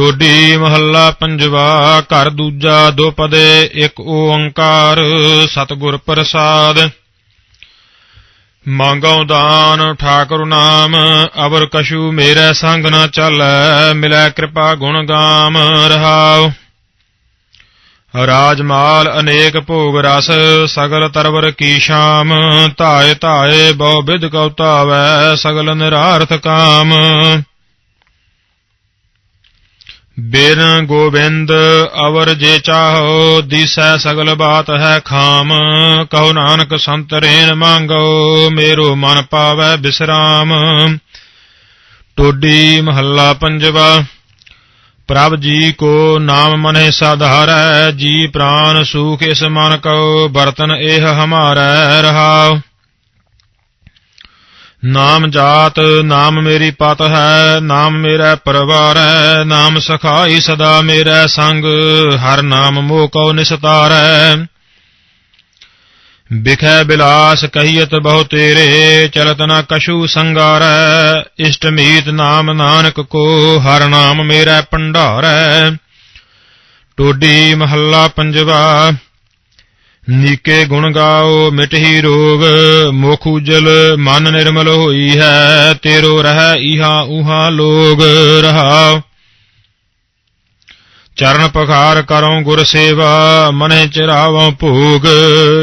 ਟੋਡੀ ਮਹੱਲਾ ਪੰਜਵਾ, ਘਰ ਦੂਜਾ ਦੁਪਦੇ ਇੱਕ ਓੰਕਾਰ, ਸਤਿਗੁਰ ਪ੍ਰਸਾਦ। ਮੰਗਉ ਦਾਨ, ਠਾਕੁਰ ਨਾਮ, ਅਵਰ ਕਸ਼ੂ ਮੇਰੇ ਸੰਗ ਨਾ ਚੱਲੈ, ਮਿਲੈ ਕਿਰਪਾ ਗੁਣ ਗਾਮ, ਰਹਾਉ। ਰਾਜਮਾਲ ਅਨੇਕ ਭੋਗ ਰਸ, ਸਗਲ ਤਰਵਰ ਕੀ ਸ਼ਾਮ, ਧਾਏ ਧਾਏ ਬਹੁ ਵਿਦ ਕਉਤਾਵੈ ਸਗਲ ਨਿਰਾਰਥ ਕਾਮ। ਬਿਨ ਗੋਬਿੰਦ ਅਵਰ ਜੇ ਚਾਹੋ, ਦੀਸੈ ਸਗਲ ਬਾਤ ਹੈ ਖਾਮ। ਕਹੋ ਨਾਨਕ ਸੰਤ ਰੇਨ ਮੰਗੋ, ਮੇਰੋ ਮਨ ਪਾਵੈ ਬਿਸਰਾਮ। ਟੋਡੀ ਮਹੱਲਾ ਪੰਜਵਾ, ਪ੍ਰਭ ਜੀ ਕੋ ਨਾਮ ਮਨੇ ਸਾਧਾਰੈ, ਜੀ ਪ੍ਰਾਨ ਸੂਖ ਇਸ ਮਨ ਕੋ ਬਰਤਨ ਇਹ ਹਮਾਰੈ ਰਹਾਉ। ਨਾਮ ਜਾਤ, ਨਾਮ ਮੇਰੀ ਪਤ ਹੈ, ਨਾਮ ਮੇਰਾ ਪਰਵਾਰ ਹੈ, ਨਾਮ ਸਖਾਈ ਸਦਾ ਮੇਰਾ ਸੰਗ, ਹਰ ਨਾਮ ਮੋਹ ਕਉ ਨਿਸਤਾਰੈ ਬਿਖੈ ਬਿਲਾਸ ਕਹੀਤ ਬਹੁ ਤੇਰੇ, ਚਲਤ ਨ ਕਛੂ ਸੰਗਾਰੈ ਇਸ਼ਟ ਮੀਤ ਨਾਮ ਨਾਨਕ ਕੋ, ਹਰ ਨਾਮ ਮੇਰਾ ਭੰਡਾਰੈ ਟੋਡੀ ਮਹੱਲਾ ਪੰਜਵਾ ਨੀਕੇ ਗੁਣ ਗਾਓ ਮਿਟਹੀ ਰੋਗ ਮੁਖ ਉਜਲ, ਮਨ ਨਿਰਮਲ ਹੋਈ ਹੈ, ਤੇਰੋ ਰਹਿ ਇਹਾ ਉਹਾ ਲੋਗ ਰਹਾਉ। ਚਰਨ ਪਖਾਰ ਕਰਉ ਗੁਰ ਸੇਵਾ, ਮਨਹਿ ਚਿਰਾਵਉ ਭੋਗ,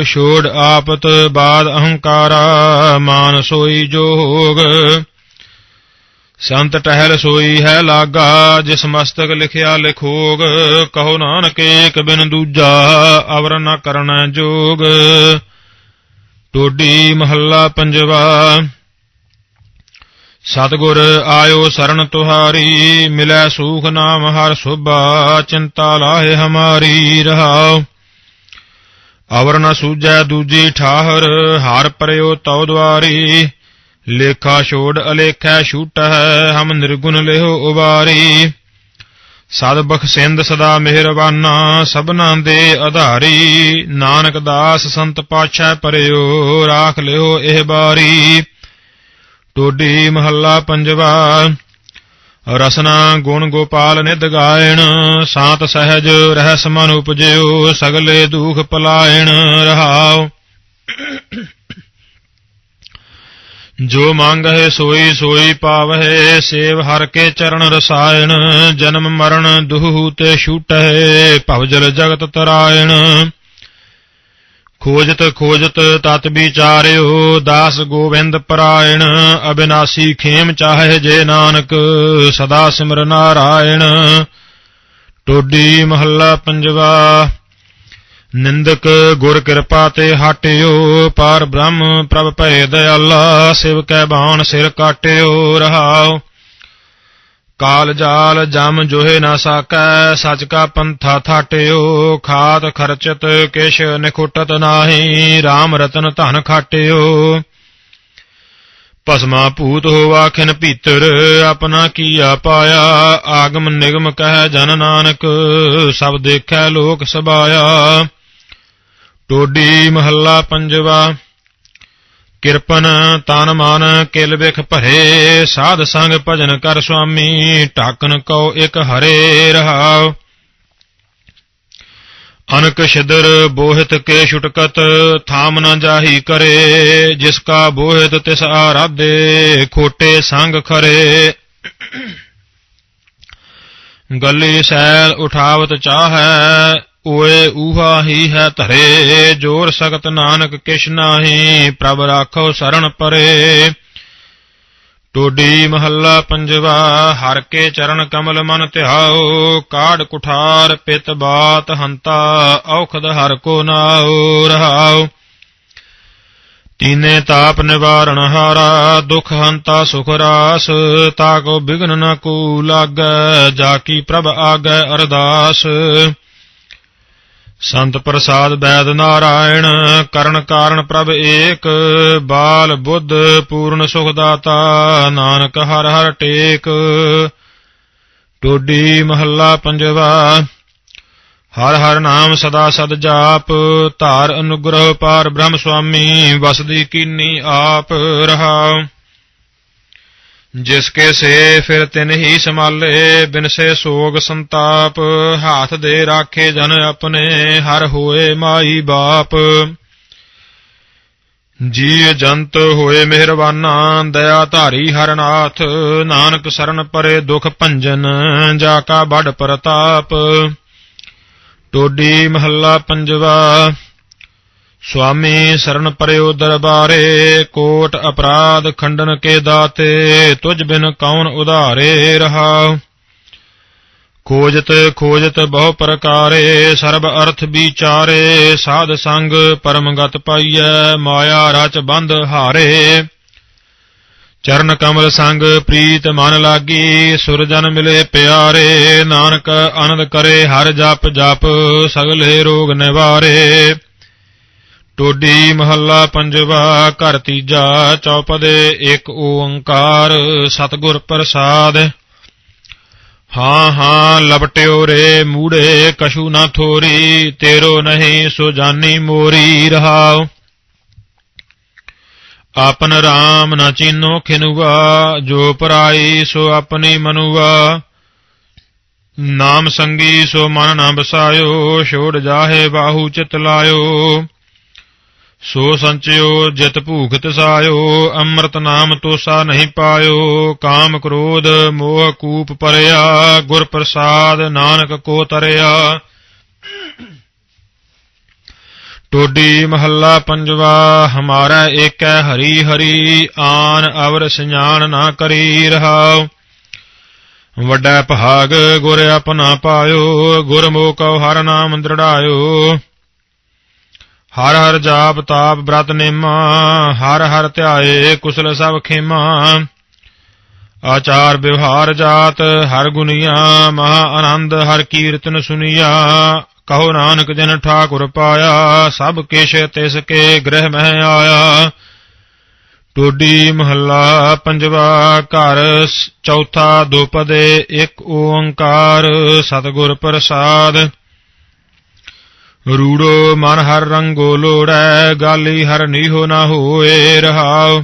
ਛੋੜ ਆਪਤ ਬਾਦ ਅਹੰਕਾਰਾ, ਮਾਨ ਸੋਈ ਜੋਗ। ਸੰਤ ਟਹਿਲ ਸੋਈ ਹੈ ਲਾਗਾ, ਜਿਸ ਮਸਤਕ ਲਿਖਿਆ ਲਿਖੋਗ, ਕਹੋ ਨਾਨਕ ਏਕ ਬਿਨ ਦੂਜਾ, ਅਵਰ ਨ ਕਰਨਾ ਜੋਗ। ਟੋਡੀ ਮਹੱਲਾ ਪੰਜਵਾ, ਸਤਗੁਰ ਆਇਓ ਸ਼ਰਨ ਤੁਹਾਰੀ, ਮਿਲੈ ਸੂਖ ਨਾਮ ਹਰ ਸੁਭਾ, ਚਿੰਤਾ ਲਾਹੇ ਹਮਾਰੀ ਰਹਾਉ। ਅਵਰ ਨ ਸੂਜੈ ਦੂਜੀ ਠਾਹਰ, ਹਾਰ ਪਰਿਓ ਤਉ ਦਵਾਰੀ ਲੇਖਾ ਛੋੜ ਅਲੇਖੈ ਛੂਟੈ ਹਮ ਨਿਰਗੁਣ ਲਿਹੋ ਉਬਾਰੀ। ਸਦ ਬਖਸ਼ਿੰਦ ਸਦਾ ਮਿਹਰਬਾਨਾ, ਸਭਨਾ ਦੇ ਆਧਾਰੀ ਨਾਨਕ ਦਾਸ ਸੰਤ ਪਾਛੈ ਪਰਿਓ, ਰਾਖ ਲਿਓ ਇਹ ਬਾਰੀ। ਟੋਡੀ ਮਹੱਲਾ ਪੰਜਵਾ, ਰਸਨਾ ਗੁਣ ਗੋਪਾਲ ਨਿਧ ਗਾਇਣ, ਸਾਤ ਸਹਿਜ ਰਹਿਸ ਮਨ ਉਪਜਿਓ, ਸਗਲੇ ਦੁਖ ਪਲਾਇਣ ਰਹਾਉ। ਜੋ ਮੰਗਹਿ ਸੋਈ ਸੋਈ ਪਾਵਹਿ, ਸੇਵ ਹਰ ਕੇ ਚਰਨ ਰਸਾਇਣ, ਜਨਮ ਮਰਨ ਦੁਹੂ ਤੇ ਛੂਟਹਿ ਭਵਜਲ ਜਗਤ ਤਰਾਇਣ। ਖੋਜਤ ਖੋਜਤ ਤਤ ਵਿਚਾਰਿਓ, ਦਾਸ ਗੋਵਿੰਦ ਪਰਾਇਣ, ਅਬਿਨਾਸੀ ਖੇਮ ਚਾਹੇ ਜੇ ਨਾਨਕ, ਸਦਾ ਸਿਮਰ ਨਾਰਾਇਣ। ਟੋਡੀ ਮਹੱਲਾ ਪੰਜਵਾ ਨਿੰਦਕ ਗੁਰ ਕਿਰਪਾ ਤੇ ਹਟਿਓ, ਪਾਰ ਬ੍ਰਹਮ ਪ੍ਰਭ ਭੈ ਦਇਆਲਾ, ਸਿਵ ਕੈ ਬਾਣ ਸਿਰ ਕਾਟਿਓ, ਰਹਾਉ। ਕਾਲ ਜਾਲ ਜਮ ਜੋਹੇ ਨਾ ਸਾਕੈ, ਸਚ ਕਾ ਪੰਥਾ ਥਾਟਿਓ, ਖਾਤ ਖਰਚਤ ਕਿਛ ਨਿਖੁਟਤ ਨਾਹੀ RAM ਰਤਨ ਧਨ ਖਾਟਿਓ। ਭਸਮਾ ਭੂਤ ਹੋਵਾ ਖਿਨ ਭੀਤਰ, ਆਪਣਾ ਕੀਆ ਪਾਇਆ, ਆਗਮ ਨਿਗਮ ਕਹਿ ਜਨ ਨਾਨਕ, ਸਭ ਦੇਖੈ ਲੋਕ ਸਬਾਇਆ। ਟੋਡੀ ਮਹੱਲਾ ਪੰਜਵਾ। ਕਿਰਪਨ ਤਨ ਮਨ ਕਿਲ ਵਿਖ ਭਰੇ, ਸਾਧ ਸੰਗ ਭਜਨ ਕਰ ਸੁਆਮੀ, ਢਾਕਨ ਕਉ ਇਕ ਹਰੇ ਰਹਾਉ। ਅਨਕ ਛਿਦਰ ਬੋਹਿਤ ਕੇ ਛੁਟਕਤ, ਥਾਮ ਨ ਜਾਹੀ ਕਰੇ, ਜਿਸ ਕਾ ਬੋਹਿਤ ਤਿਸ ਆਰਾਧੇ, ਖੋਟੇ ਸੰਗ ਖਰੇ। ਗੱਲੀ ਸੈਲ ਉਠਾਵਤ ਚਾਹੈ ਓਏ ਊਹਾ ਹੀ ਹੈ ਧਰੇ, ਜੋਰ ਸਖਤ ਨਾਨਕ ਕਿਛ ਨਾਹੀ, ਪ੍ਰਭ ਰਾਖੋ ਸਰਣ ਪਰੇ। ਟੋਡੀ ਮਹੱਲਾ ਪੰਜਵਾ, ਹਰ ਕੇ ਚਰਨ ਕਮਲ ਮਨ ਧਿਆਓ ਕਾੜ ਕੁਠਾਰ ਪਿਤ ਬਾਤ ਹੰਤਾ, ਔਖਦ ਹਰ ਕੋ ਨਾਉ ਰਹਾਉ। ਤੀਨੇ ਤਾਪ ਨਿਵਾਰਣ ਹਾਰਾ, ਦੁਖ ਹੰਤਾ ਸੁਖ ਰਾਸ ਤਾਕੋ ਬਿਗਨ ਨ ਕੋ ਲਾਗੈ, ਜਾ ਕੀ ਪ੍ਰਭ ਆਗੈ ਅਰਦਾਸ। ਸੰਤ ਪ੍ਰਸਾਦ ਬੈਦ ਨਾਰਾਇਣ, ਕਰਨ ਕਾਰਨ ਪ੍ਰਭ ਏਕ, ਬਾਲ ਬੁੱਧ ਪੂਰਨ ਸੁਖ ਦਾਤਾ, ਨਾਨਕ ਹਰ ਹਰ ਟੇਕ। ਟੋਡੀ ਮਹੱਲਾ ਪੰਜਵਾ, ਹਰ ਹਰ ਨਾਮ ਸਦਾ ਸਦ ਜਾਪ, ਧਾਰ ਅਨੁਗ੍ਰਹ ਪਾਰ ਬ੍ਰਹਮ ਸੁਆਮੀ ਵਸਦੀ ਕੀਨੀ ਆਪ ਰਹਾਉ ਜਿਸ ਕੇ ਸੇ ਫਿਰ ਤਿਨ ਹੀ ਸੰਭਾਲੇ ਬਿਨਸੇ ਸੋਗ ਸੰਤਾਪ, ਹਾਥ ਦੇ ਰਾਖੇ ਜਨ ਆਪਣੇ, ਹਰ ਹੋਏ ਮਾਈ ਬਾਪ। ਜੀ ਜੰਤ ਹੋਏ ਮਿਹਰਬਾਨਾ ਦਇਆ ਧਾਰੀ ਹਰਨਾਥ, ਨਾਨਕ ਸਰਨ ਪਰੇ ਦੁਖ ਭੰਜਨ, ਜਾ ਕਾ ਬੜ ਪ੍ਰਤਾਪ। ਟੋਡੀ ਮਹੱਲਾ ਪੰਜਵਾ ਸੁਆਮੀ ਸਰਨ ਪਰਿਓ ਦਰਬਾਰੇ, ਕੋਟ ਅਪਰਾਧ ਖੰਡਨ ਕੇ ਦਾਤੇ, ਤੁਝ ਬਿਨ ਕੌਣ ਉਧਾਰੇ ਰਹਾ? ਖੋਜਤ ਖੋਜਤ ਬਹੁ ਪ੍ਰਕਾਰੇ, ਸਰਬ ਅਰਥ ਵਿਚਾਰੇ, ਸਾਧ ਸੰਗ ਪਰਮ ਗਤ ਪਾਈਐ, ਮਾਇਆ ਰਚ ਬੰਧ ਹਾਰੇ। ਚਰਨ ਕਮਲ ਸੰਗ ਪ੍ਰੀਤ ਮਨ ਲਾਗੀ, ਸੁਰਜਨ ਮਿਲੇ ਪਿਆਰੇ, ਨਾਨਕ ਆਨੰਦ ਕਰੇ, ਹਰ ਜਪ ਜਪ ਸਗਲੇ ਰੋਗ ਨਿਵਾਰੇ। ਟੋਡੀ ਮਹੱਲਾ ਪੰਜਵਾ, ਘਰ ਤੀਜਾ, ਚੌਪਦੇ ਇੱਕ ਓੰਕਾਰ, ਸਤਿਗੁਰ ਪ੍ਰਸਾਦ। ਹਾਂ ਹਾਂ, ਲਪਟਿਓ ਰੇ ਮੂੜੇ ਕਸ਼ੂ ਨਾ ਥੋਰੀ, ਤੇਰੋ ਨਹੀਂ ਸੋ ਜਾਨੀ ਮੋਰੀ, ਰਹਾਉ। ਆਪਨ ਰਾਮ ਨ ਚੀਨੋ ਖਿਨੁਆ, ਜੋ ਪਰਾਈ ਸੋ ਆਪਣੀ ਮਨੁਆ। ਨਾਮ ਸੰਗੀ ਸੋ ਮਨ ਨਾ ਬਸਾਇਓ, ਛੋੜ ਜਾਹੇ ਬਾਹੂ ਚਿਤ ਲਾਇਓ। ਸੋ ਸੰਚਿਓ, ਜਿਤ ਭੂਖ ਤਿਸਾਇਓ ਅੰਮ੍ਰਿਤ ਨਾਮ ਤੋਸਾ ਨਹੀਂ ਪਾਇਓ, ਕਾਮ ਕ੍ਰੋਧ ਮੋਹ ਕੂਪ ਪਰਿਆ ਗੁਰ ਪ੍ਰਸਾਦ ਨਾਨਕ ਕੋ ਤਰਿਆ। ਟੋਡੀ ਮਹੱਲਾ ਪੰਜਵਾ, ਹਮਾਰਾ ਏਕੈ ਹਰੀ ਹਰੀ, ਆਨ ਅਵਰ ਸਿਆਣ ਨਾ ਕਰੀ ਰਹਾਉ। ਵੱਡਾ ਭਾਗ ਗੁਰ ਆਪਣਾ ਪਾਇਓ ਗੁਰਮੁਖ ਕਉ ਹਰ ਨਾਮ ਦ੍ਰਿੜਾਇਓ। ਹਰ ਹਰ ਜਾਪ ਤਾਪ ਬ੍ਰਤ ਨੇਮਾ, ਹਰ ਹਰ ਧਿਆਏ ਕੁਸਲ ਸਭ ਖੇਮਾ। ਆਚਾਰ ਵਿਵਹਾਰ ਜਾਤ, ਹਰ ਗੁਨੀਆ, ਮਹਾ ਆਨੰਦ, ਹਰ ਕੀਰਤਨ ਸੁਨੀਆ। ਕਹੋ ਨਾਨਕ ਜਨ ਠਾਕੁਰ ਪਾਇਆ, ਸਭ ਕਿਛ ਤਿਸ ਕੇ ਗ੍ਰਹਿ ਮਹਿ ਆਇਆ। ਟੋਡੀ ਮਹੱਲਾ ਪੰਜਵਾ ਘਰ, ਚੌਥਾ ਦੁਪਦੇ, ਇੱਕ ਓੰਕਾਰ, ਸਤਿਗੁਰ ਪ੍ਰਸਾਦ। ਰੂੜੋ ਮਨ ਹਰ ਰੰਗੋ ਲੋੜੈ, ਗਾਲੀ ਹਰ ਨੀਹੋ ਨਾ ਹੋਏ ਰਹਾਉ।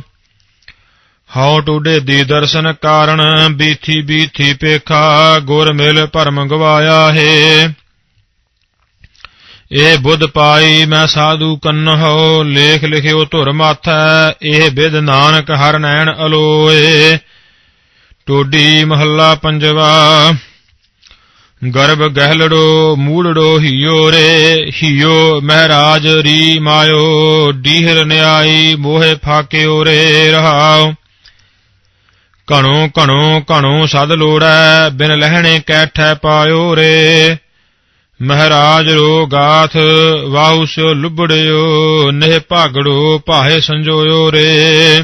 ਹਉ ਟੁਡੇ ਦੀ ਦਰਸ਼ਨ ਕਾਰਣ, ਬੀਥੀ ਬੀਥੀ ਪੇਖਾ, ਗੁਰ ਮਿਲ ਭਰਮ ਗਵਾਇਆ ਹੈ। ਇਹ ਬੁੱਧ ਪਾਈ ਮੈਂ ਸਾਧੂ ਕੰਨਹੁ ਲੇਖ ਲਿਖਿਓ ਧੁਰ ਮਾਥੈ, ਇਹ ਬਿਦ ਨਾਨਕ ਹਰ ਨੈਣ ਅਲੋਏ। ਟੋਡੀ ਮਹੱਲਾ ਪੰਜਵਾ ਗਰਭ ਗਹਿਲੜੋ, ਮੂੜੜੋ, ਹਿਓ ਰੇ, ਹਿਓ ਮਹਾਰਾਜ ਰੀ ਮਾਇਓ, ਡੀਹਰ ਨਿਆਈ ਮੋਹਿ ਫਾਕਿਓ ਰੇ ਰਹਾਉ। ਘਣੋ ਕਣੋ ਘਣੋ ਸਦ ਲੋੜੈ, ਬਿਨ ਲਹਿਣੇ ਕੈਠੈ ਪਾਇਓ ਰੇ। ਮਹਾਰਾਜ ਰੋ ਗਾਥ ਵਾਹੂ ਸਿਓ ਲੁਬੜਿਓ, ਨਹਿ ਭਾਗੜੋ ਭਾਏ ਸੰਜੋਇਓ ਰੇ।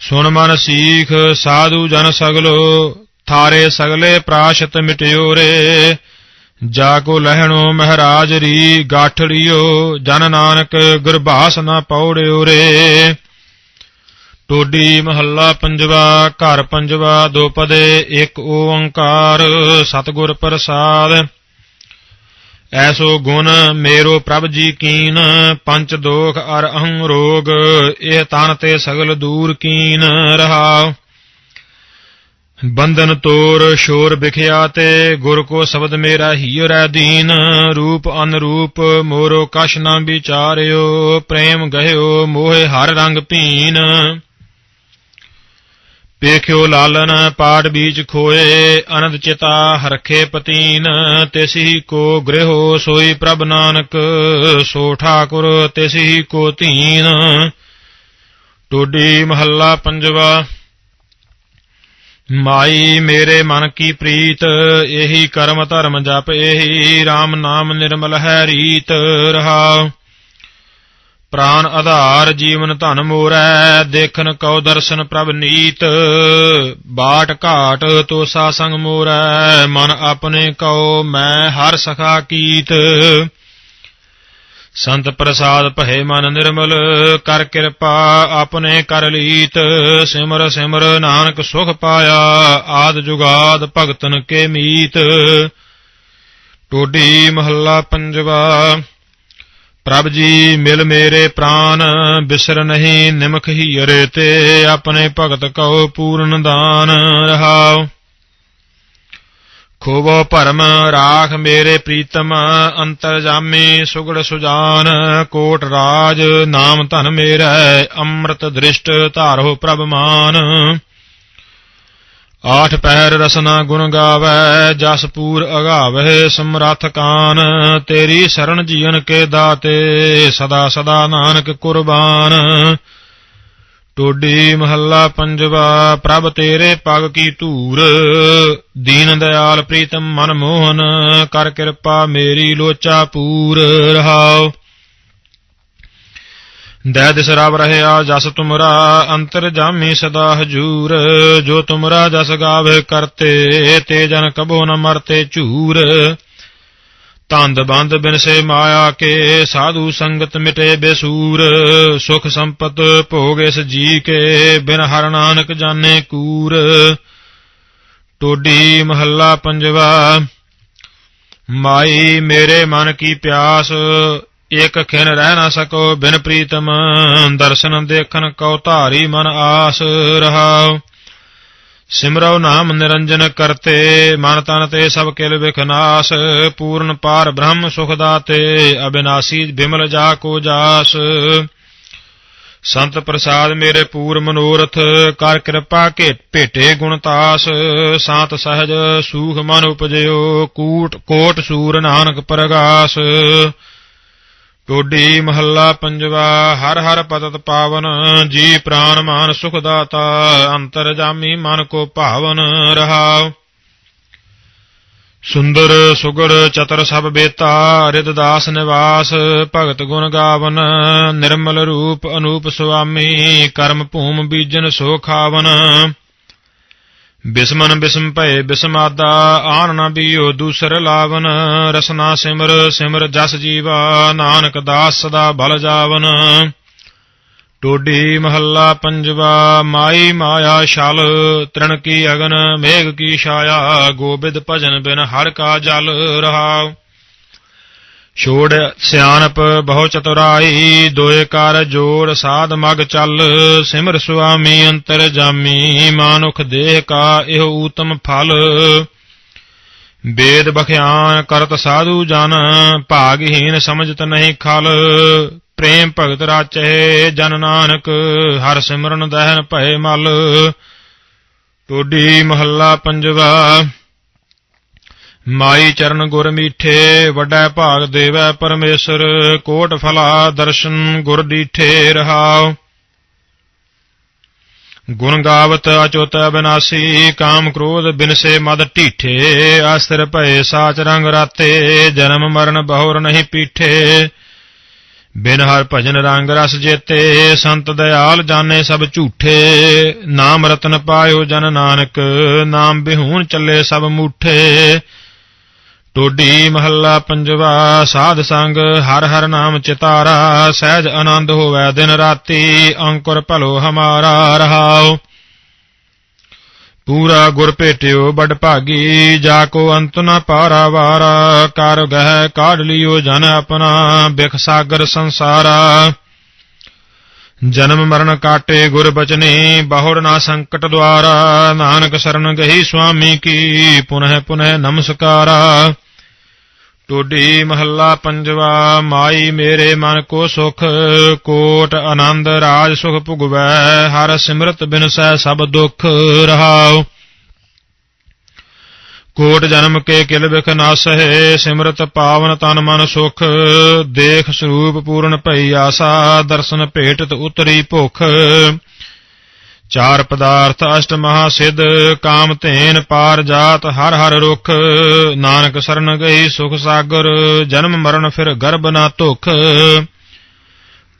ਸੁਣ ਮਨ ਸੀਖ, ਸਾਧੂ ਜਨ ਸਗਲੋ ਥਾਰੇ ਸਗਲੇ ਪ੍ਰਾਸ਼ਤ ਮਿਟਿਓ ਰੇ ਜਾ ਕੋ ਲਹਿਣੋ ਮਹਾਰਾਜ ਰੀ ਗਾਠੜਿਓ ਜਨ ਨਾਨਕ ਗੁਰਬਾਸ ਨਾ ਪੌੜਿਓ ਰੇ ਟੋਡੀ ਮਹੱਲਾ ਪੰਜਵਾ, ਘਰ ਪੰਜਵਾ ਦੋਪਦੇ ਇੱਕ ਓੰਕਾਰ, ਸਤਿਗੁਰ ਪ੍ਰਸਾਦ। ਐਸੋ ਗੁਣ ਮੇਰੋ ਪ੍ਰਭ ਜੀ ਕੀਨ, ਪੰਚ ਦੋਖ ਅਰ ਅਹੰ ਰੋਗ, ਇਹ ਤਨ ਤੇ ਸਗਲ ਦੂਰ ਕੀਨ ਰਹਾਉ ਬੰਧਨ ਤੋਰ ਸ਼ੋਰ ਬਿਖਿਆ ਤੇ ਗੁਰ ਕੋ ਸ਼ਬਦ ਮੇਰਾ ਹੀਉ ਰਹਿ ਦੀਨ, ਰੂਪ ਅਨਰੂਪ ਮੋਰੋ ਕਛ ਨਾ ਵਿਚਾਰਿਓ, ਪ੍ਰੇਮ ਗਹਿਓ ਮੋਹਿ ਹਰ ਰੰਗ ਭੀਨ। ਪੇਖਿਓ ਲਾਲਨ ਪਾੜ ਬੀਜ ਖੋਏ, ਅਨੰਦ ਚਿਤਾ ਹਰਖੇ ਪਤੀਨ। ਤਿਸਹੀ ਕੋ ਗ੍ਰਹਿਓ ਸੋਈ ਪ੍ਰਭ ਨਾਨਕ, ਸੋ ਠਾਕੁਰ ਤਿਸਹੀ ਕੋ ਧੀਨ। ਟੋਡੀ ਮਹੱਲਾ ਪੰਜਵਾ ਮਾਈ ਮੇਰੇ ਮਨ ਕੀ ਪ੍ਰੀਤ, ਇਹੀ ਕਰਮ ਧਰਮ ਜਪ, ਇਹੀ RAM ਨਾਮ ਨਿਰਮਲ ਹੈ ਰੀਤ ਰਹਾਉ ਪ੍ਰਾਨ ਆਧਾਰ ਜੀਵਨ ਧਨ ਮੋਰੈ, ਦੇਖਨ ਕਉ ਦਰਸ਼ਨ ਪ੍ਰਭ ਨੀਤ, ਬਾਟ ਘਾਟ ਤੋਸਾ ਸੰਗ ਮੋਰੈ, ਮਨ ਆਪਣੇ ਕਉ, ਮੈਂ ਹਰ ਸਖਾ ਕੀਤ। ਸੰਤ ਪ੍ਰਸਾਦ ਭਏ ਮਨ ਨਿਰਮਲ, ਕਰ ਕਿਰਪਾ ਆਪਣੇ ਕਰ ਲੀਤ। ਸਿਮਰ ਸਿਮਰ ਨਾਨਕ ਸੁਖ ਪਾਇਆ, ਆਦ ਜੁਗਾਦ ਭਗਤਨ ਕੇ ਮੀਤ। ਟੋਡੀ ਮਹੱਲਾ ਪੰਜਵਾ, ਪ੍ਰਭ ਜੀ, ਮਿਲ ਮੇਰੇ ਪ੍ਰਾਨ, ਬਿਸਰ ਨਹੀਂ ਨਿਮਖ ਹੀ ਅਰੇ ਤੇ, ਆਪਣੇ ਭਗਤ ਕਉ ਪੂਰਨ ਦਾਨ ਰਹਾਉ। ਖੋਵੋ ਭਰਮ, ਰਾਖ ਮੇਰੇ ਪ੍ਰੀਤਮ ਅੰਤਰ ਜਾਮੀ ਸੁਗੜ ਸੁਜਾਨ, ਕੋਟ ਰਾਜ, ਨਾਮ ਧਨ ਮੇਰਾ, ਅੰਮ੍ਰਿਤ ਦ੍ਰਿਸ਼ਟ ਧਾਰੋ ਪ੍ਰਭ ਮਾਨ। ਆਠ ਪੈਰ ਰਸਨਾ ਗੁਣ ਗਾਵੇ ਜਸਪੂਰ ਅਗਾਵੇ ਸਮਰੱਥ ਕਾਨ। ਤੇਰੀ ਸ਼ਰਨ ਜੀਵਨ ਕੇ ਦਾਤੇ, ਸਦਾ ਸਦਾ ਨਾਨਕ ਕੁਰਬਾਨ। ਟੋਡੀ ਮਹੱਲਾ ਪੰਜਵਾ, ਪ੍ਰਭ ਤੇਰੇ ਪਗ ਕੀ ਧੂਰ, ਦੀਨ ਦਿਆਲ ਪ੍ਰੀਤਮ ਮਨ ਮੋਹਨ, ਕਰ ਕਿਰਪਾ ਮੇਰੀ ਲੋਚਾ ਪੂਰ ਰਹਾਓ ਦੈ ਦਿਸ ਰਵ ਰਹਿਆ ਜਸ ਤੁਮਰਾ, ਅੰਤਰ ਜਾਮੀ ਸਦਾ ਹਜੂਰ, ਜੋ ਤੁਮਰਾ ਜਸ ਗਾਵੇ ਕਰਤੇ, ਤੇ ਜਨ ਕਬੋ ਨ ਮਰਤੇ ਝੂਰ। ਧੰਦ ਬੰਦ ਬਿਨ ਸੇ ਮਾਇਆ ਕੇ ਸਾਧੂ ਸੰਗਤ ਮਿਟੇ ਬੇਸੂਰ, ਸੁਖ ਸੰਪਤ ਭੋਗ ਇਸ ਜੀ ਕੇ ਬਿਨ ਹਰ ਨਾਨਕ ਜਾਣੇ ਕੂਰ। ਟੋਡੀ ਮਹੱਲਾ ਪੰਜਵਾ, ਮਾਈ ਮੇਰੇ ਮਨ ਕੀ ਪਿਆਸ, ਇਕ ਖਿਨ ਰਹਿ ਨਾ ਸਕੋ ਬਿਨ ਪ੍ਰੀਤਮ, ਦਰਸ਼ਨ ਦੇਖਣ ਕਉ ਧਾਰੀ ਮਨ ਆਸ ਰਹਾਉ। ਸਿਮਰਉ ਨਾਮ ਨਿਰੰਜਨ ਕਰਤੇ, ਮਨ ਤਨ ਤੇ ਸਭ ਕਿਲ ਵਿਖਨਾਸ ਪੂਰਨ ਪਾਰ ਬ੍ਰਹਮ ਸੁਖ ਦਾਤੇ, ਅਬਿਨਾਸੀ ਬਿਮਲ ਜਾ ਕੋ ਜਾਸ। ਸੰਤ ਪ੍ਰਸਾਦ ਮੇਰੇ ਪੂਰ ਮਨੋਰਥ, ਕਰ ਕਿਰਪਾ ਕੇ ਭੇਟੇ ਗੁਣਤਾਸ ਸਾਤ ਸਹਜ ਸੂਖ ਮਨ ਉਪਜਿਓ, ਕੂਟ ਕੋਟ ਸੂਰ ਨਾਨਕ ਪ੍ਰਗਾਸ। ਟੋਡੀ ਮਹੱਲਾ ਪੰਜਵਾ, ਹਰ ਹਰ ਪਤਤ ਪਾਵਨ, ਜੀ ਪ੍ਰਾਨ ਮਾਨ ਸੁਖ ਦਾਤਾ ਅੰਤਰ ਜਾਮੀ ਮਨ ਕੋ ਭਾਵਨ ਰਹਾਉ। ਸੁੰਦਰ ਸੁਗਰ ਚਤਰ ਸਭ ਬੇਤਾ ਰਿਦ ਦਾਸ ਨਿਵਾਸ, ਭਗਤ ਗੁਣ ਗਾਵਨ, ਨਿਰਮਲ ਰੂਪ ਅਨੂਪ ਸੁਆਮੀ, ਕਰਮ ਭੂਮ ਬੀਜਨ ਸੋ ਖਾਵਨ। ਬਿਸਮਨ ਬਿਸਮ ਭਏ ਬਿਸਮਾਦਾ ਆਨ ਨ ਬੀਓ ਦੂਸਰ ਲਾਵਨ, ਰਸਨਾ ਸਿਮਰ ਸਿਮਰ ਜਸ ਜੀਵਾ, ਨਾਨਕ ਦਾਸ ਸਦਾ ਬਲ ਜਾਵਨ। ਟੋਡੀ ਮਹੱਲਾ ਪੰਜਵਾ, ਮਾਈ ਮਾਇਆ ਛਲ, ਤ੍ਰਣ ਕੀ ਅਗਨ, ਮੇਘ ਕੀ ਛਾਇਆ, ਗੋਬਿੰਦ ਭਜਨ ਬਿਨ ਹਰ ਕਾ ਜਲ ਰਹਾਉ ਛੋੜ ਸਿਆਣਪ ਬਹੁ ਚਤੁਰਾਈ, ਦੋਏ ਕਰ ਜੋੜ ਸਾਧ ਮਗ ਚੱਲ, ਸਿਮਰ ਸੁਆਮੀ ਅੰਤਰ ਜਾਮੀ, ਮਾਨੁਖ ਦੇਹ ਕਾ ਇਹ ਊਤਮ ਫਲ। ਵੇਦ ਬਖਿਆਨ ਕਰਤ ਸਾਧੂ ਜਨ, ਭਾਗਹੀਨ ਸਮਝਤ ਨਹੀਂ ਖਲ। ਪ੍ਰੇਮ ਭਗਤ ਰਾਚੇ ਜਨ ਨਾਨਕ, ਹਰ ਸਿਮਰਨ ਦਹਿਨ ਭਏ ਮਲ। ਟੋਡੀ ਮਹੱਲਾ ਪੰਜਵਾ ਮਾਈ ਚਰਨ ਗੁਰ ਮੀਠੇ, ਵੱਡਾ ਭਾਗ ਦੇਵੈ ਪਰਮੇਸ਼ਰ, ਕੋਟ ਫਲਾ ਦਰਸ਼ਨ ਗੁਰ ਦੀਠੇ ਰਹਾਉ। ਗੁਣ ਗਾਵਤ ਅਚੁਤ ਅਬਿਨਾਸੀ ਕਾਮ ਕ੍ਰੋਧ ਬਿਨਸੇ ਮਦ ਢੀਠੇ, ਅਸਥਿਰ ਭਏ ਸਾਚ ਰੰਗ ਰਾਤੇ, ਜਨਮ ਮਰਨ ਬਹੁਰ ਨਹੀਂ ਪੀਠੇ। ਬਿਨ ਹਰ ਭਜਨ ਰੰਗ ਰਸ ਜੇਤੇ, ਸੰਤ ਦਇਆਲ ਜਾਣੇ ਸਭ ਝੂਠੇ। ਨਾਮ ਰਤਨ ਪਾਇਓ ਜਨ ਨਾਨਕ, ਨਾਮ ਬਿਹੂਨ ਚੱਲੇ ਸਭ ਮੂਠੇ। ਟੋਡੀ ਮਹੱਲਾ ਪੰਜਵਾ, ਸਾਧ ਸੰਗ, ਹਰ ਹਰ ਨਾਮ ਚਿਤਾਰਾ, ਸਹਿਜ ਆਨੰਦ ਹੋਵੇ ਦਿਨ ਰਾਤੀ, ਅੰਕੁਰ ਭਲੋ ਹਮਾਰਾ ਰਹਾਓ ਪੂਰਾ ਗੁਰ ਭੇਟਿਓ ਬੜ ਭਾਗੀ, ਜਾ ਕੋ ਅੰਤ ਨ ਪਾਰਾ ਵਾਰਾ, ਕਰ ਗਹਿ ਕਾਢ ਲਿਓ ਜਨ ਆਪਣਾ, ਬਿਖ ਸਾਗਰ ਸੰਸਾਰਾ। ਜਨਮ ਮਰਨ ਕਾਟੇ ਗੁਰ ਬਚਨੇ, ਬਹੁੜ ਨਾ ਸੰਕਟ ਦੁਆਰਾ। ਨਾਨਕ ਸਰਨ ਗਹੀ ਸੁਆਮੀ ਕੀ, ਪੁਨਹ ਪੁਨਹ ਨਮਸਕਾਰਾ। ਟੋਡੀ ਮਹੱਲਾ ਪੰਜਵਾ, ਮਾਈ ਮੇਰੇ ਮਨ ਕੋ ਸੁਖ, ਕੋਟ ਆਨੰਦ ਰਾਜ ਸੁਖ ਭੁਗਵੈ, ਹਰ ਸਿਮਰਤ ਬਿਨਸੈ ਸਭ ਦੁਖ ਰਹਾਉ। ਕੋਟ ਜਨਮ ਕੇ ਕਿਲ ਵਿਖ ਨਾਸਹਿ ਸਿਮਰਤ ਪਾਵਨ ਤਨ ਮਨ ਸੁਖ। ਦੇਖ ਸਰੂਪ ਪੂਰਨ ਭਈ ਆਸਾ, ਦਰਸ਼ਨ ਭੇਟਤ ਉਤਰੀ ਭੁਖ। ਚਾਰ ਪਦਾਰਥ ਅਸ਼ਟ ਮਹਾ ਸਿਧ, ਕਾਮ ਧੇਨ ਪਾਰ ਜਾਤ ਹਰ ਹਰ ਰੁਖ। ਨਾਨਕ ਸਰਨ ਗਈ ਸੁਖ ਸਾਗਰ, ਜਨਮ ਮਰਨ ਫਿਰ ਗਰਭ ਨਾ ਧੁਖ।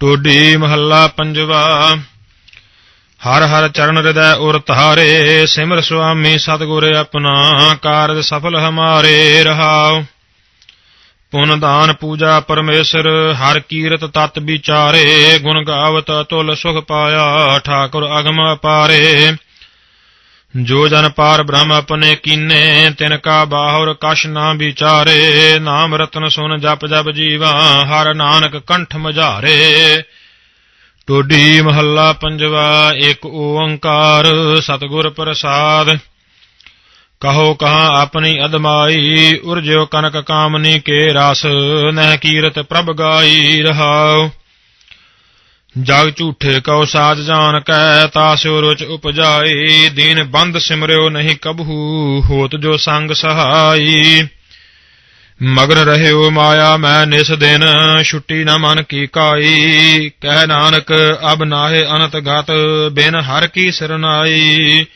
ਟੋਡੀ ਮਹੱਲਾ ਪੰਜਵਾ ਹਰ ਹਰ ਚਰਨ ਹਿਰਦੈ ਉਰ ਧਾਰੇ, ਸਿਮਰ ਸੁਆਮੀ ਸਤਿਗੁਰ ਆਪਣਾ ਕਾਰਜ ਸਫਲ ਹਮਾਰੇ ਰਹਾਉ। ਪੁਨ ਦਾਨ ਪੂਜਾ ਪਰਮੇਸ਼ਰ, ਹਰ ਕੀਰਤ ਤਤ ਵਿਚਾਰੇ, ਗੁਣ ਗਾਵਤ ਤੁਲ ਸੁਖ ਪਾਇਆ, ਠਾਕੁਰ ਅਗਮ ਅਪਾਰੇ। ਜੋ ਜਨ ਪਾਰ ਬ੍ਰਹਮ ਆਪਣੇ ਕੀਨੇ, ਤਿਨ ਕਾ ਬਾਹੁਰ ਕਛ ਨਾ ਵਿਚਾਰੇ। ਨਾਮ ਰਤਨ ਸੁਨ ਜਪ ਜਪ ਜੀਵਾ, ਹਰ ਨਾਨਕ ਕੰਠ ਮਝਾਰੇ। ਟੋਡੀ ਮਹੱਲਾ ਪੰਜਵਾ ਇੱਕ ਓੰਕਾਰ, ਸਤਿਗੁਰ ਪ੍ਰਸਾਦ। ਕਹੋ ਕਹਾ ਆਪਣੀ ਅਦਮਾਈ, ਉਰਜਿਓ ਕਨਕ ਕਾਮਨੀ ਕੇ ਰਸ, ਨਹਿ ਕੀਰਤ ਪ੍ਰਭ ਗਾਈ ਰਹਾਉ। ਜਗ ਝੂਠੇ ਕਉ ਸਾਜ ਜਾਣ ਕੈ ਤਾਸਿਓ ਰੁਚ ਉਪਜਾਈ, ਦੀਨ ਬੰਦ ਸਿਮਰਿਓ ਨਹੀਂ ਕਬਹੂ ਹੋਤ ਜੋ ਸੰਗ ਸਹਾਈ। ਮਗਨ ਰਹਿਓ ਮਾਇਆ, ਮੈਂ ਨਿਸ ਦਿਨ ਛੁੱਟੀ ਨ ਮਨ ਕੀ ਕਾਈ। ਕਹਿ ਨਾਨਕ, ਅਬ ਨਾਹੇ ਅਨਤ ਗਤ ਬਿਨ ਹਰ ਕੀ ਸਰਨਾਈ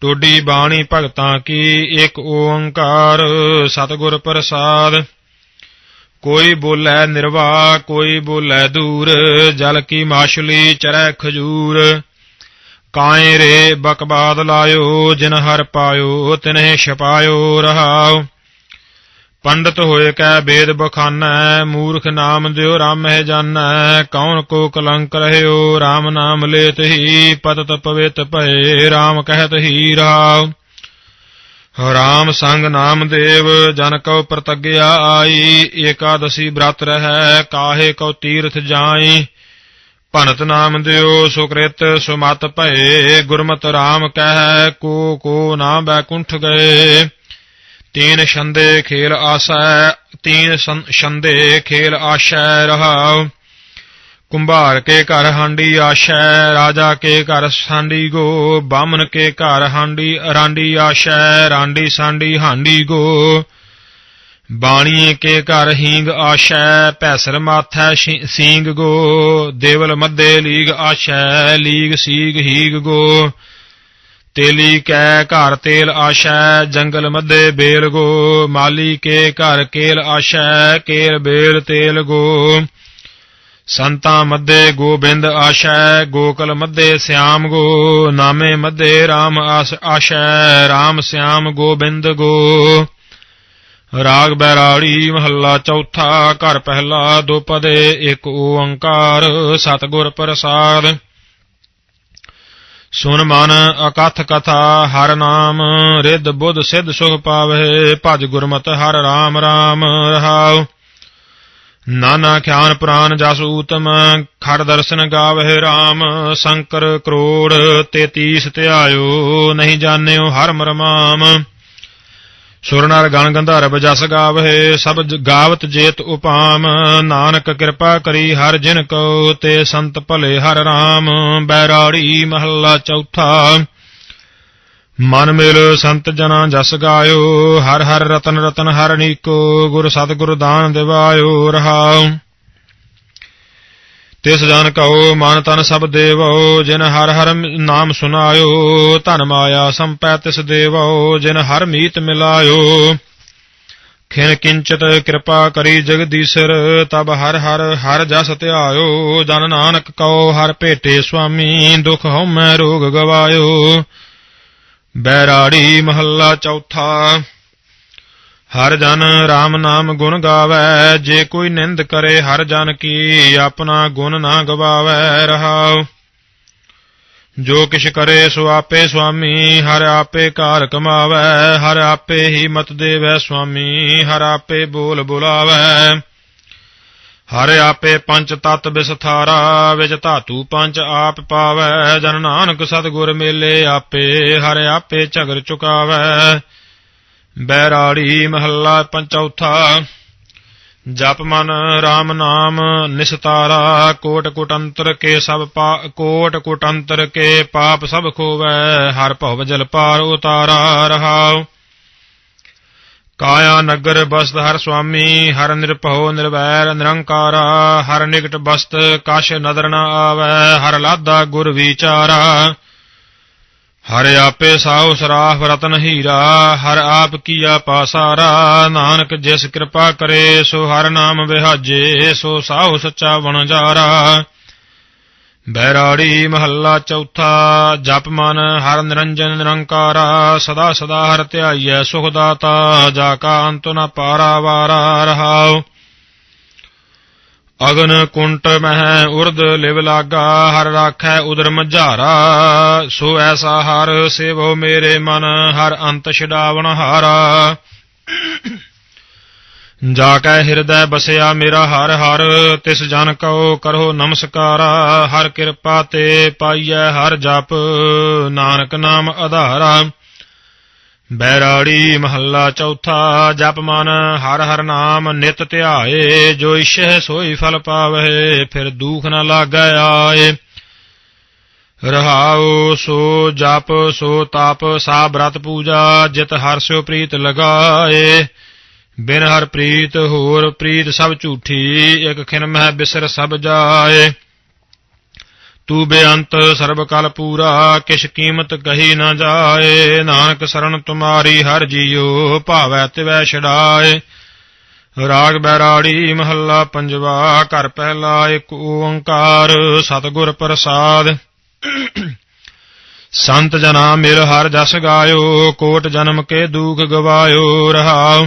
ਟੋਡੀ ਬਾਣੀ ਭਗਤਾਂ ਕੀ ਇੱਕ ਓੰਕਾਰ, ਸਤਿਗੁਰ ਪ੍ਰਸਾਦ। ਕੋਈ ਬੋਲੇ ਨਿਰਵਾ, ਕੋਈ ਬੋਲੇ ਦੂਰ, ਜਲ ਕੀ ਮਾਛਲੀ ਚਰੈ ਖਜੂਰ। ਕਾਏ ਰੇ ਬਕਬਾਦ ਲਾਇਓ, ਜਿਨ ਹਰ ਪਾਇਓ ਤਿਨਹਿ ਛਪਾਇਓ ਰਹਾਉ। ਪੰਡਤ ਹੋਏ ਕੈ ਬੇਦ ਬਖਾਨੈ, ਮੂਰਖ ਨਾਮ ਦਿਓ ਰਾਮਹਿ ਜਾਣੈ ਕੌਣ ਕੋ ਕਲੰਕ ਰਹਿਓ RAM ਨਾਮ ਲੇਤ ਹੀ, ਪਤਤ ਪਵਿਤ ਭਏ RAM ਕਹਿਤ ਹੀ ਰਾਮ ਰਾਮ ਸੰਗ ਨਾਮਦੇਵ ਜਨ ਕਉ ਪ੍ਰਤਗਿਆ ਆਈ, ਏਕਾਦਸੀ ਬ੍ਰਤ ਰਹੈ, ਕਾਹੇ ਕਉ ਤੀਰਥ ਜਾਈ। ਭਨਤ ਨਾਮ ਦਿਓ, ਸੁਕ੍ਰਿਤ ਸੁਮਤ ਭਏ, ਗੁਰਮਤ ਰਾਮ ਕਹਿ, ਕੋ ਕੋ ਨਾ ਬੈਕੁੰਠ ਗਏ। ਤੀਨ ਛੰਦੇ ਖੇਲ ਆਸੈ, ਤੀਨ ਛੰਦੇ ਖੇਲ ਆਸ਼ੈ ਰਹਾਉ ਕੁੰਭਾਰ ਕੇ ਘਰ ਹਾਂਡੀ ਆਸ਼ੈ, ਰਾਜਾ ਕੇ ਘਰ ਸਾਂਡੀ ਗੋ। ਬਾਮਨ ਕੇ ਘਰ ਹਾਂਡੀ, ਰਾਂਡੀ ਆਸ਼ੈ, ਰਾਂਡੀ ਸਾਂਡੀ ਹਾਂਡੀ ਗੋ। ਬਾਣੀ ਕੇ ਘਰ ਹੀਂਗ ਆਸ਼ੈ, ਭੈਸਰ ਮਾਥੈ ਸੀਂਗ ਗੋ। ਦੇਵਲ ਮੱਦੇ ਲੀਗ ਆਸ਼ੈ, ਲੀਗ ਸੀਗ ਹੀਗ ਗੋ। ਤੇਲੀ ਕੈ ਘਰ ਤੇਲ ਆਸ਼ੈ, ਜੰਗਲ ਮੱਧੇ ਬੇਲ ਗੋ। ਮਾਲੀ ਕੇ ਘਰ ਕੇਲ ਆਸ਼ੈ, ਕੇਲ ਬੇਲ ਤੇਲ ਗੋ। ਸੰਤਾ ਮੱਦੇ ਗੋਬਿੰਦ ਆਸ਼ੈ, ਗੋਕਲ ਮੱਦੇ ਸਿਆਮ ਗੋ। ਨਾਮੇ ਮੱਦੇ RAM ਆਸ ਆਸ਼ੈ RAM ਸਿਆਮ ਗੋਬਿੰਦ ਗੋ। ਰਾਗ ਬੈਰਾੜੀ ਮਹੱਲਾ ਚੌਥਾ, ਘਰ ਪਹਿਲਾ ਦੁਪਦੇ ਇੱਕ ਓੰਕਾਰ, ਸਤਿਗੁਰ ਪ੍ਰਸਾਦ। ਸੁਨ ਮਨ ਅਕਥ ਕਥਾ, ਹਰ ਨਾਮ ਰਿੱਧ ਬੁੱਧ ਸਿੱਧ ਸੁਖ ਪਾਵੇ, ਭਜ ਗੁਰਮਤਿ ਹਰ RAM RAM ਰਹਾਉ। ਨਾਨਾ ਖਿਆਨ ਪ੍ਰਾਨ ਜਸ ਊਤਮ ਖੜ ਦਰਸ਼ਨ ਗਾਵਹਿ RAM ਸ਼ੰਕਰ ਕਰੋੜ 33 ਧਿਆਇਓ, ਨਹੀਂ ਜਾਣਿਓ ਹਰ ਮਰਮਾਮ। ਸੁਰਨਰ ਗਣ ਗੰਧਰਵ ਜਸ ਗਾਵਹਿ ਸਭ ਗਾਵਤ ਜੇਤ ਉਪਾਮ। ਨਾਨਕ ਕਿਰਪਾ ਕਰੀ ਹਰ ਜਿਨ ਕੋ ਤੇ ਸੰਤ ਭਲੇ ਹਰ ਰਾਮ। ਬੈਰਾੜੀ ਮਹੱਲਾ ਚੌਥਾ। ਮਨ ਮਿਲ ਸੰਤ ਜਨਾ ਜਸ ਗਾਇਓ, ਹਰ ਹਰ ਰਤਨ ਰਤਨ ਹਰ ਨੀਕੋ, ਗੁਰ ਸਤਿਗੁਰ ਦਾਨ ਦਿਵਾਇਓ ਰਹਾਉ। ਤਿਸ ਜਨ ਕਉ ਮਨ ਤਨ ਸਭ ਦੇਵੋ, ਜਿਨ ਹਰ ਹਰ ਨਾਮ ਸੁਨਾਇਓ, ਧਨ ਮਾਇਆ ਸੰਪੈ ਤਿਸ ਦੇਵੋ, ਜਿਨ ਹਰ ਮੀਤ ਮਿਲਾਇਓ। ਖਿਨ ਕਿੰਚਤ ਕਿਰਪਾ ਕਰੀ ਜਗਦੀਸ਼ਰ, ਤਬ ਹਰ ਹਰ ਹਰ ਜਸ ਧਿਆਇਓ। ਜਨ ਨਾਨਕ ਕਉ ਹਰ ਭੇਟੇ ਸੁਆਮੀ, ਦੁਖ ਹਉਮੈ ਰੋਗ ਗਵਾਇਓ। ਬੈਰਾੜੀ ਮਹੱਲਾ ਚੌਥਾ। ਹਰ ਜਨ RAM ਨਾਮ ਗੁਣ ਗਾਵੇ, ਜੇ ਕੋਈ ਨਿੰਦ ਕਰੇ ਹਰ ਜਨ ਕੀ ਆਪਣਾ ਗੁਣ ਨਾ ਗਵਾਵੇ, ਰਹਾਉ। ਜੋ ਕਿਛ ਕਰੇ ਸੋ ਆਪੇ ਸੁਆਮੀ, ਹਰ ਆਪੇ ਕਾਰ ਕਮਾਵੇ, ਹਰ ਆਪੇ ਹੀ ਮਤ ਦੇਵੇ ਸੁਆਮੀ, ਹਰ ਆਪੇ ਬੋਲ ਬੁਲਾਵੇ। ਹਰ ਆਪੇ ਪੰਜ ਤਤ ਵਿਸਥਾਰਾ ਵਿੱਚ ਧਾਤੂ ਪੰਜ ਆਪ ਪਾਵੇ, ਜਨ ਨਾਨਕ ਸਤਿਗੁਰ ਮੇਲੇ ਆਪੇ, ਹਰ ਆਪੇ ਝਗਰ ਚੁਕਾਵੇ। ਬੈਰਾੜੀ ਮਹੱਲਾ ਪੰਚੌਥਾ। ਜਪ ਮਨ RAM ਨਾਮ ਨਿਸਤਾਰਾ, ਕੋਟ ਕੋਟੰਤਰ ਕੇ ਸਭ ਪਾ, ਕੋਟ ਕੋਟੰਤਰ ਕੇ ਪਾਪ ਸਭ ਖੋਵੈ, ਹਰ ਭਵ ਜਲ ਪਾਰ ਉਤਾਰਾ ਰਹਾਉ। ਕਾਇਆ ਨਗਰ ਬਸਤ ਹਰ ਸੁਆਮੀ, ਹਰ ਨਿਰਭਉ ਨਿਰਵੈਰ ਨਿਰੰਕਾਰਾ, ਹਰ ਨਿਕਟ ਬਸਤ ਕਾਸ਼ ਨਦਰ ਨ ਆਵੈ, ਹਰ ਲਾਦਾ ਗੁਰ ਵਿਚਾਰਾ। ਹਰ ਆਪੇ ਸਾਉ ਸਰਾਹ ਰਤਨ ਹੀਰਾ, ਹਰ ਆਪ ਕੀਆ ਪਾਸਾਰਾ, ਨਾਨਕ ਜਿਸ ਕਿਰਪਾ ਕਰੇ, ਸੋ ਹਰ ਨਾਮ ਵਿਹਾਜੇ, ਸੋ ਸਾਉ ਸੱਚਾ ਵਣਜਾਰਾ ਬੈਰਾੜੀ ਮਹੱਲਾ ਚੌਥਾ, ਜਪ ਮਨ ਹਰ ਨਿਰੰਜਨ ਨਿਰੰਕਾਰਾ, ਸਦਾ ਸਦਾ ਹਰ ਧਿਆਈਐ ਸੁਖ ਦਾਤਾ, ਜਾ ਕਾ ਅੰਤ ਨ ਪਾਰਾ ਵਾਰਾ ਰਹਾਓ ਅਗਨ ਕੁੰਟ ਮਹਿ ਉਰਦ ਲਿਵ ਲਾਗਾ, ਹਰ ਰਾਖੈ ਉਦਰ ਮਝਾਰਾ। ਸੋ ਐਸਾ ਹਰ ਸੇਵੋ ਮੇਰੇ ਮਨ, ਹਰ ਅੰਤ ਛਡਾਵਣ ਹਾਰਾ। ਜਾ ਕੈ ਹਿਰਦੈ ਬਸਿਆ ਮੇਰਾ ਹਰ ਹਰ, ਤਿਸ ਜਨ ਕਉ ਕਰੋ ਨਮਸਕਾਰਾ। ਹਰ ਕਿਰਪਾ ਤੇ ਪਾਈਐ ਹਰ ਜਪ, ਨਾਨਕ ਨਾਮ ਆਧਾਰਾ ਬੈਰਾੜੀ ਮਹੱਲਾ ਚੌਥਾ, ਜਪ ਮਨ, ਹਰ ਹਰ ਨਾਮ ਨਿਤ ਧਿਆਏ, ਜੋ ਇਛੈ ਸੋਈ ਫਲ ਪਾਵਹਿ, ਫਿਰ ਦੁਖ ਨ ਲਾਗੈ ਆਏ। ਰਹਾਉ ਸੋ ਜਪ, ਸੋ ਤਪ, ਸਾ ਬ੍ਰਤ ਪੂਜਾ, ਜਿਤ ਹਰ ਸਿਓ ਪ੍ਰੀਤ ਲਗਾਏ। ਬਿਨ ਹਰ ਪ੍ਰੀਤ ਹੋਰ ਪ੍ਰੀਤ ਸਭ ਝੂਠੀ, ਇਕ ਖਿਨ ਮਹਿ ਬਿਸਰ ਸਭ ਜਾਏ। ਤੂੰ ਬੇਅੰਤ ਸਰਬ ਕਲ ਪੂਰਾ, ਕਿਛ ਕੀਮਤ ਕਹੀ ਨਾ ਜਾਏ। ਨਾਨਕ ਸਰਣ ਤੁਮਾਰੀ ਹਰ ਜੀਉ ਭਾਵੈ ਤਿਵੈ ਛਡਾਏ। ਰਾਗ ਬੈਰਾੜੀ ਮਹੱਲਾ ਪੰਜਵਾ, ਘਰ ਪਹਿਲਾ ਇੱਕ ਓੰਕਾਰ, ਸਤਿਗੁਰ ਪ੍ਰਸਾਦ। ਸੰਤ ਜਨਾ ਮਿਲ ਹਰ ਜਸ ਗਾਇਓ, ਕੋਟ ਜਨਮ ਕੇ ਦੁਖ ਗਵਾਇਓ ਰਹਾਉ